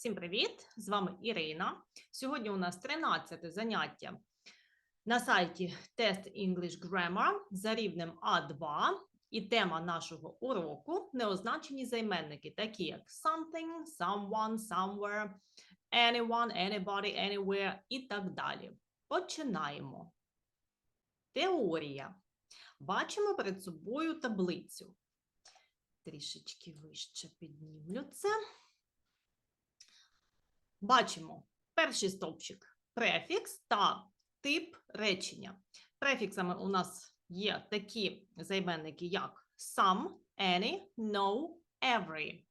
Всім привіт! З вами Ірина. Сьогодні у нас 13 заняття на сайті Test English Grammar за рівнем А2. І тема нашого уроку неозначені займенники, такі як something, someone, somewhere, anyone, anybody, anywhere і так далі. Починаємо. Теорія. Бачимо перед собою таблицю. Трішечки вище піднімлю це. Бачимо перший стовпчик префікс та тип речення. Префіксами у нас є такі займенники, як some, any, no, every.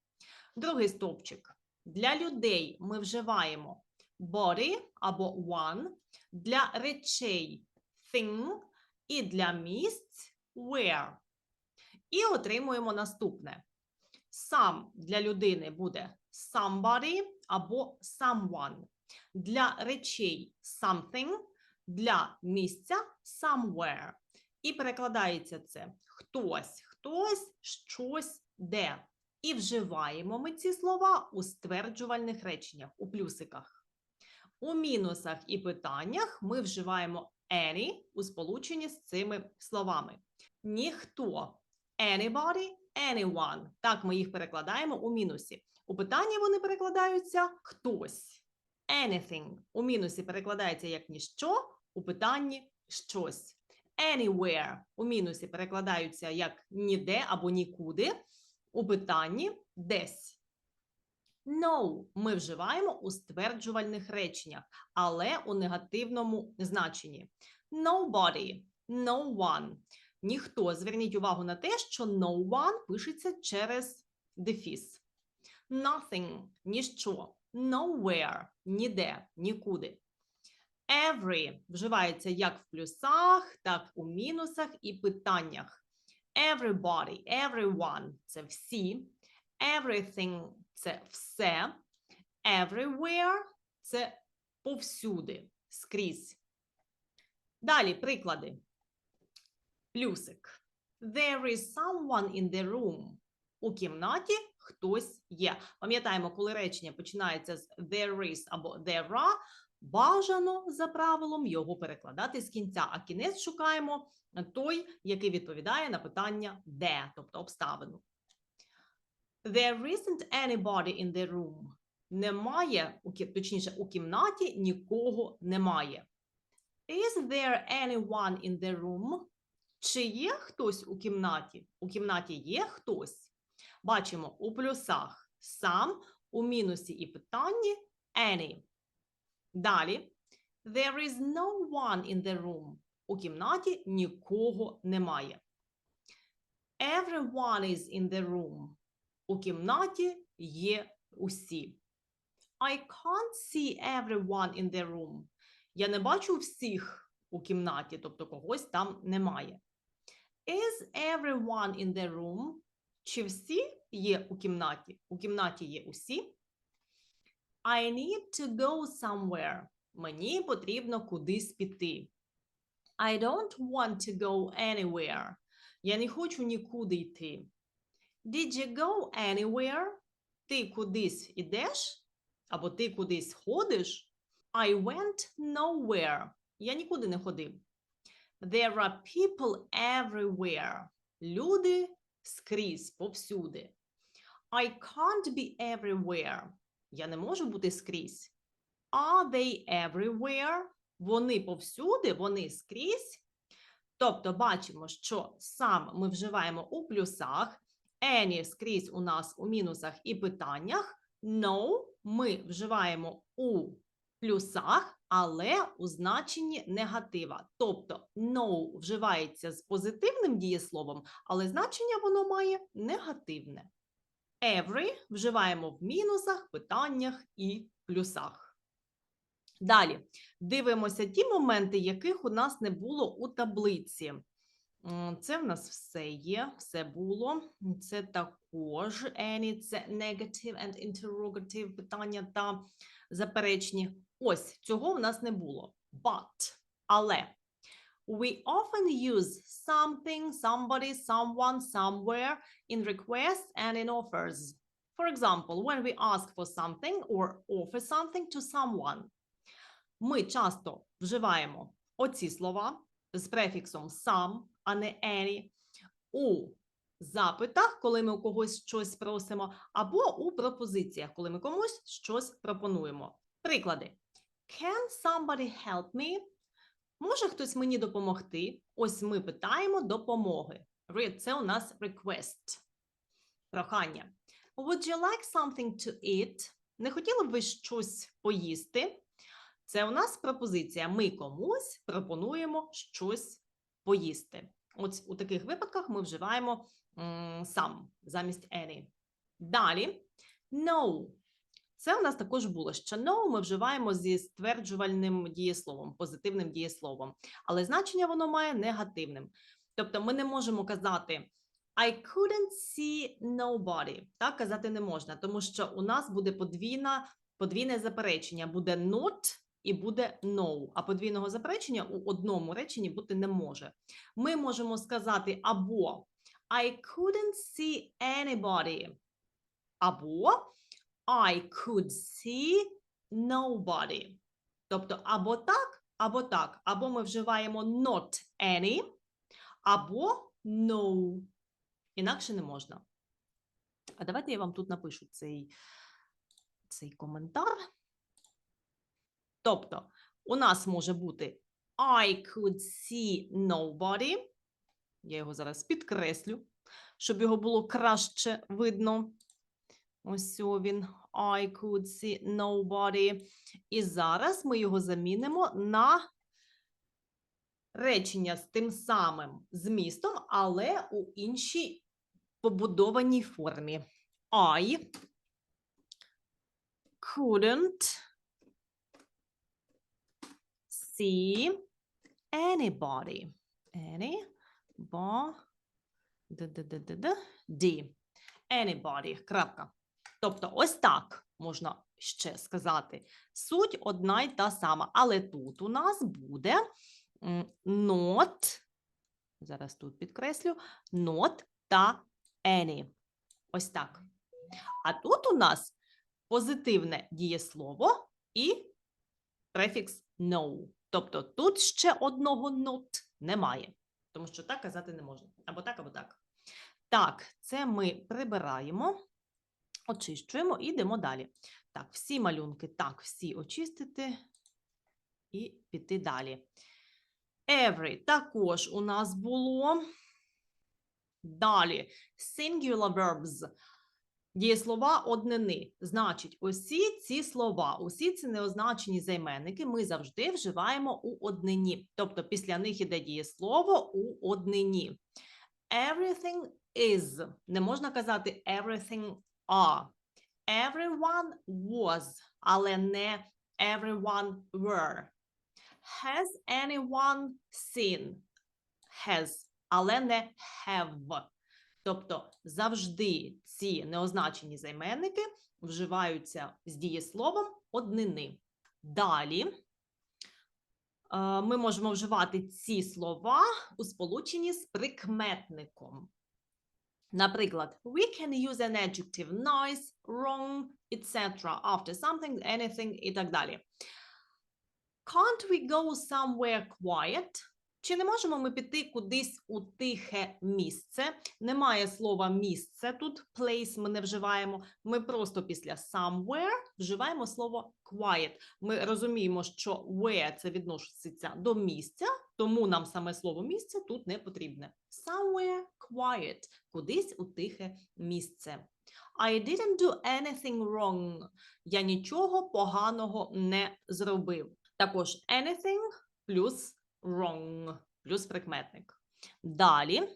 Другий стовпчик. Для людей ми вживаємо body або one, для речей thing і для місць where. І отримуємо наступне. Сам для людини буде somebody або someone. Для речей something, для місця somewhere. І перекладається це хтось, хтось, щось, де. І вживаємо ми ці слова у стверджувальних реченнях, у плюсиках. У мінусах і питаннях ми вживаємо any у сполученні з цими словами. Ніхто, anybody, anyone. Так ми їх перекладаємо у мінусі. У питанні вони перекладаються хтось. Anything. У мінусі перекладається як ніщо, у питанні щось. Anywhere. У мінусі перекладаються як ніде або нікуди. У питанні десь. No ми вживаємо у стверджувальних реченнях, але у негативному значенні. Nobody, no one. Ніхто. Зверніть увагу на те, що no one пишеться через дефіс. Nothing – ніщо. Nowhere – ніде, нікуди. Every вживається як в плюсах, так у мінусах і питаннях. Everybody, everyone – це всі. Everything – це все. Everywhere – це повсюди, скрізь. Далі приклади. Плюсик. There is someone in the room. У кімнаті хтось є. Пам'ятаємо, коли речення починається з there is або there are, бажано за правилом його перекладати з кінця, а кінець шукаємо той, який відповідає на питання де, тобто обставину. There isn't anybody in the room. Немає, точніше, у кімнаті нікого немає. Is there anyone in the room? Чи є хтось у кімнаті? У кімнаті є хтось. Бачимо у плюсах сам, у мінусі і питанні any. Далі. There is no one in the room. У кімнаті нікого немає. Everyone is in the room. У кімнаті є усі. I can't see everyone in the room. Я не бачу всіх у кімнаті, тобто когось там немає. Is everyone in the room? Чи всі є у кімнаті? У кімнаті є усі. I need to go somewhere. Мені потрібно кудись піти. I don't want to go anywhere. Я не хочу нікуди йти. Did you go anywhere? Ти кудись ідеш? Або ти кудись ходиш? I went nowhere. Я нікуди не ходив. There are people everywhere. Люди скрізь, повсюди. I can't be everywhere. Я не можу бути скрізь. Are they everywhere? Вони повсюди, вони скрізь. Тобто бачимо, що сам ми вживаємо у плюсах, any скрізь у нас у мінусах і питаннях. No ми вживаємо у плюсах, але у значенні негатива. Тобто no вживається з позитивним дієсловом, але значення воно має негативне. Every вживаємо в мінусах, питаннях і плюсах. Далі дивимося ті моменти, яких у нас не було у таблиці. Це в нас все є, все було. Це також any, це negative and interrogative питання та заперечні. Ось цього в нас не було. But, але we often use something, somebody, someone, somewhere in requests and in offers. For example, when we ask for something or offer something to someone. Ми часто вживаємо оці слова з префіксом some, а не any, у запитах, коли ми у когось щось просимо, або у пропозиціях, коли ми комусь щось пропонуємо. Приклади. Can somebody help me? Може хтось мені допомогти? Ось ми питаємо допомоги. Re- Це у нас request. Прохання. Would you like something to eat? Не хотіли б ви щось поїсти? Це у нас пропозиція. Ми комусь пропонуємо щось поїсти. От у таких випадках ми вживаємо сам замість any. Далі no. Це у нас також було, що no ми вживаємо зі стверджувальним дієсловом, позитивним дієсловом, але значення воно має негативним. Тобто ми не можемо казати I couldn't see nobody. Так казати не можна, тому що у нас буде подвійна, подвійне заперечення, буде not і буде no. А подвійного заперечення у одному реченні бути не може. Ми можемо сказати або I couldn't see anybody, або I could see nobody. Тобто або так, або так. Або ми вживаємо not any, або no. Інакше не можна. А давайте я вам тут напишу цей, цей коментар. Тобто, у нас може бути I could see nobody. Я його зараз підкреслю, щоб його було краще видно. Ось він. I could see nobody. І зараз ми його замінимо на речення з тим самим змістом, але у іншій побудованій формі. I couldn't see anybody. Any, bo, д, д, д, д, д, ді. Anybody. Крапка. Тобто, ось так можна ще сказати. Суть одна й та сама, але тут у нас буде not, зараз тут підкреслю, not та any. Ось так. А тут у нас позитивне дієслово і префікс no. Тобто тут ще одного not немає, тому що так казати не можна. Або так, або так. Так, це ми прибираємо, очищуємо і йдемо далі. Так, всі малюнки, так, всі очистити і піти далі. Every також у нас було. Далі singular verbs. Дієслова однини. Значить, усі ці слова, усі ці неозначені займенники ми завжди вживаємо у однині. Тобто після них іде дієслово у однині. Everything is. Не можна казати everything are. Everyone was, але не everyone were. Has anyone seen? Has, але не have. Тобто завжди ці неозначені займенники вживаються з дієсловом однини. Далі е, ми можемо вживати ці слова у сполученні з прикметником. Наприклад, we can use an adjective nice, wrong, etc. after something, anything і так далі. Can't we go somewhere quiet? Чи не можемо ми піти кудись у тихе місце? Немає слова місце тут, place ми не вживаємо. Ми просто після somewhere вживаємо слово quiet. Ми розуміємо, що where це відноситься до місця, тому нам саме слово місце тут не потрібне. Somewhere quiet, кудись у тихе місце. I didn't do anything wrong. Я нічого поганого не зробив. Також anything плюс wrong, плюс прикметник. Далі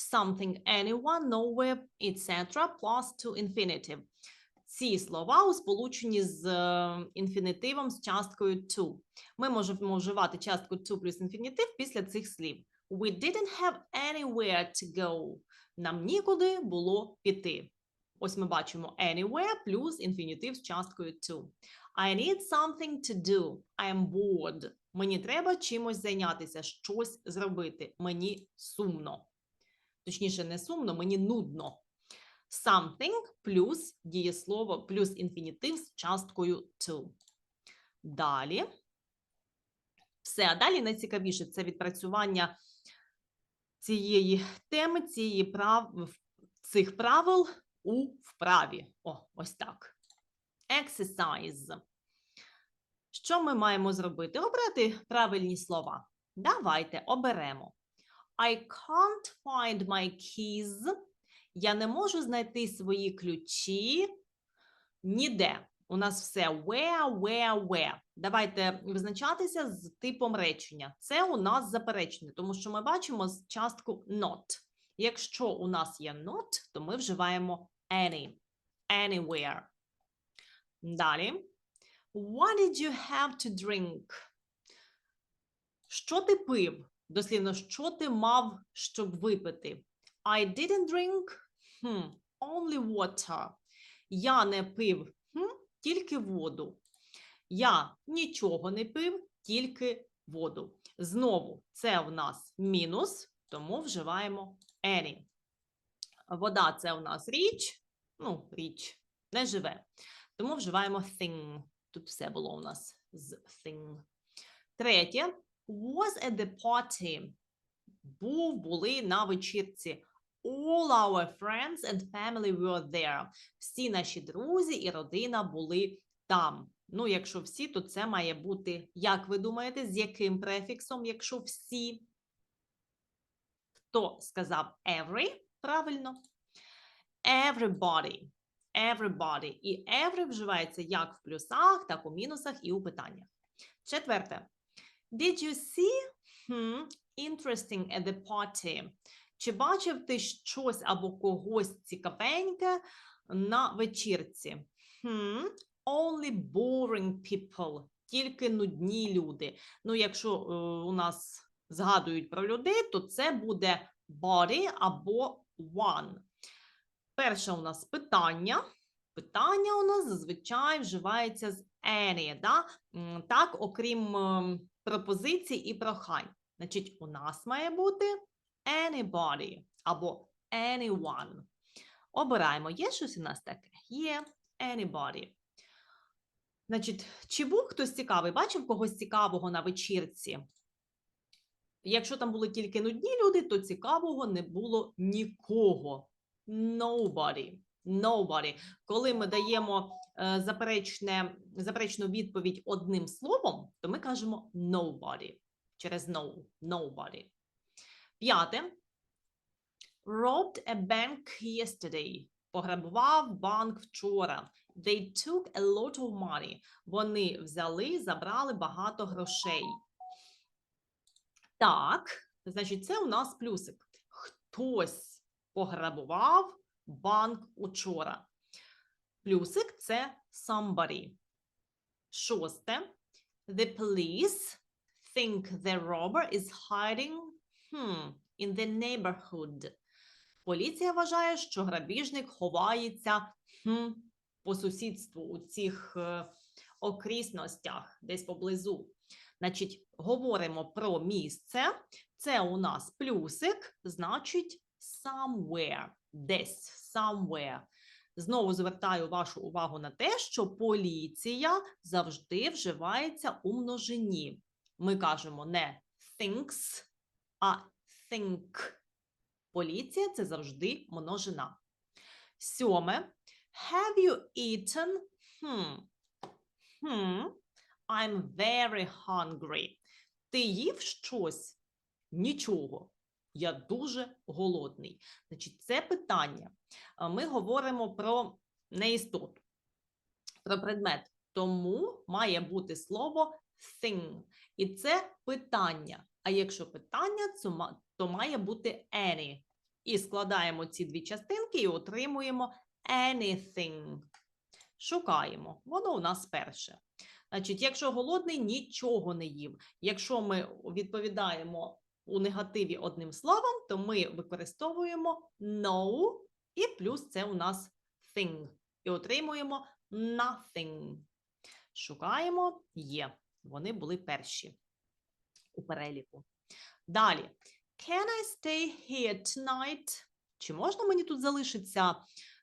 something, anyone, nowhere, etc. plus to infinitive. Ці слова у сполученні з е, інфінітивом з часткою to. Ми можемо вживати частку to плюс інфінітив після цих слів. We didn't have anywhere to go. Нам нікуди було піти. Ось ми бачимо anywhere плюс інфінітив з часткою to. I need something to do. I am bored. Мені треба чимось зайнятися, щось зробити. Мені сумно. Точніше, не сумно, мені нудно. Something плюс дієслово, плюс інфінітив з часткою to. Далі. Все, а далі найцікавіше це відпрацювання цієї теми, цієї прав... цих правил у вправі. О, ось так. Exercise. Що ми маємо зробити? Обрати правильні слова. Давайте оберемо. I can't find my keys. Я не можу знайти свої ключі ніде. У нас все where, where, where. Давайте визначатися з типом речення. Це у нас заперечення, тому що ми бачимо частку not. Якщо у нас є not, то ми вживаємо any, anywhere. Далі. What did you have to drink? Що ти пив? Дослівно, що ти мав, щоб випити? I didn't drink hmm, only water. Я не пив hmm, тільки воду. Я нічого не пив, тільки воду. Знову це в нас мінус, тому вживаємо any. Вода це у нас річ, ну, річ не живе. Тому вживаємо thing. Тут все було у нас з thing. Третє. Was at the party. Був, були на вечірці. All our friends and family were there. Всі наші друзі і родина були там. Ну, якщо всі, то це має бути, як ви думаєте, з яким префіксом, якщо всі? Хто сказав every? Правильно. Everybody. Everybody. І every вживається як в плюсах, так у мінусах і у питаннях. Четверте. Did you see hmm, interesting at the party? Чи бачив ти щось або когось цікавеньке на вечірці? Hmm, only boring people. Тільки нудні люди. Ну, якщо е, у нас згадують про людей, то це буде body або one. Перше у нас питання. Питання у нас зазвичай вживається з any, да? Так, окрім ем, пропозицій і прохань. Значить, у нас має бути anybody або anyone. Обираємо, є щось у нас таке? Є anybody. Значить, чи був хтось цікавий? Бачив когось цікавого на вечірці? Якщо там були тільки нудні люди, то цікавого не було нікого. Nobody. Nobody. Коли ми даємо е, заперечне, заперечну відповідь одним словом, то ми кажемо nobody. Через no. Nobody. П'яте. Robbed a bank yesterday. Пограбував банк вчора. They took a lot of money. Вони взяли, забрали багато грошей. Так, значить, це у нас плюсик. Хтось пограбував банк учора. Плюсик це somebody. Шосте. The police think the robber is hiding hmm, in the neighborhood. Поліція вважає, що грабіжник ховається hmm, по сусідству у цих е, окрісностях, десь поблизу. Значить, говоримо про місце. Це у нас плюсик, значить somewhere, десь somewhere. Знову звертаю вашу увагу на те, що поліція завжди вживається у множині. Ми кажемо не thinks, а think. Поліція це завжди множина. Сьоме. Have you eaten? Hmm. Hmm. I'm very hungry. Ти їв щось? Нічого. Я дуже голодний. Значить, це питання. Ми говоримо про неістоту, про предмет. Тому має бути слово thing. І це питання. А якщо питання, то має бути any. І складаємо ці дві частинки і отримуємо anything. Шукаємо. Воно у нас перше. Значить, якщо голодний, нічого не їв. Якщо ми відповідаємо у негативі одним словом, то ми використовуємо no і плюс це у нас thing. І отримуємо nothing. Шукаємо є. Вони були перші у переліку. Далі. Can I stay here tonight? Чи можна мені тут залишитися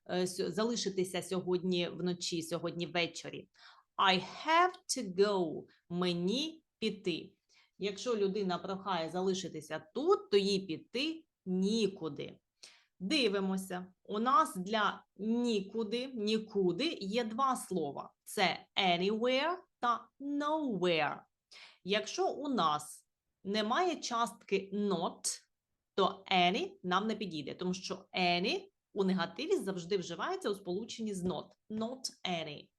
е, залишитися сьогодні вночі, сьогодні ввечері. I have to go. Мені піти. Якщо людина прохає залишитися тут, то їй піти нікуди. Дивимося. У нас для нікуди, нікуди є два слова: це anywhere та nowhere. Якщо у нас немає частки not, то any нам не підійде, тому що any у негативі завжди вживається у сполученні з not, not any.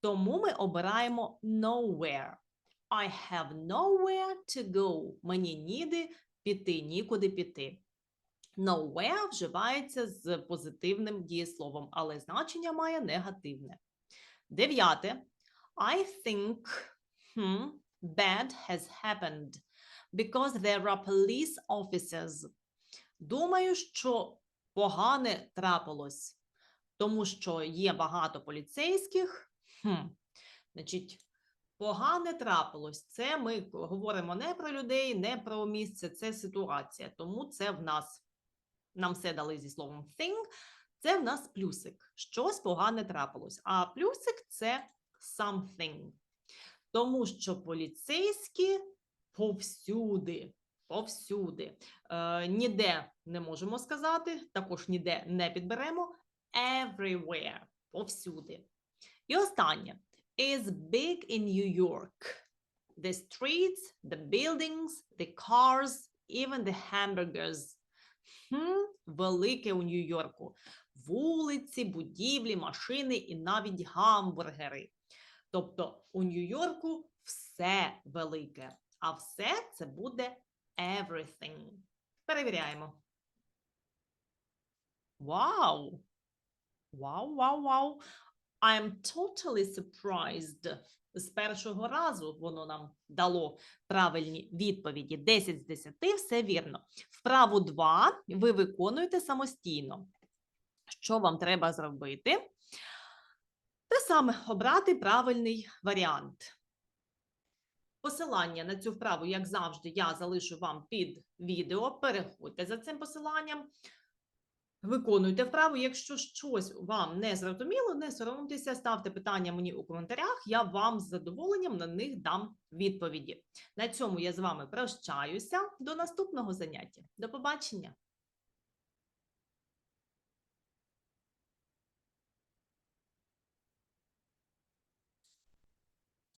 Тому ми обираємо nowhere. I have nowhere to go. Мені ніде піти, нікуди піти. Nowhere вживається з позитивним дієсловом, але значення має негативне. Дев'яте. I think hmm, bad has happened because there are police officers. Думаю, що погане трапилось, тому що є багато поліцейських. Хм. Значить, погане трапилось. Це ми говоримо не про людей, не про місце, це ситуація. Тому це в нас нам все дали зі словом thing. Це в нас плюсик. Щось погане трапилось. А плюсик це something. Тому що поліцейські повсюди. Повсюди. Е, ніде не можемо сказати, також ніде не підберемо. Everywhere. Повсюди. І останнє. Is big in New York. The streets, the buildings, the cars, even the hamburgers. Хм, велике у Нью-Йорку. Вулиці, будівлі, машини і навіть гамбургери. Тобто у Нью-Йорку все велике, а все це буде everything. Перевіряємо. Вау! Вау, вау, вау! I'm totally surprised. З першого разу воно нам дало правильні відповіді. 10 з 10 все вірно. Вправу 2 ви виконуєте самостійно. Що вам треба зробити? Те саме обрати правильний варіант. Посилання на цю вправу, як завжди, я залишу вам під відео. Переходьте за цим посиланням. Виконуйте вправу. Якщо щось вам не зрозуміло, не соромтеся, ставте питання мені у коментарях. Я вам з задоволенням на них дам відповіді. На цьому я з вами прощаюся. До наступного заняття. До побачення!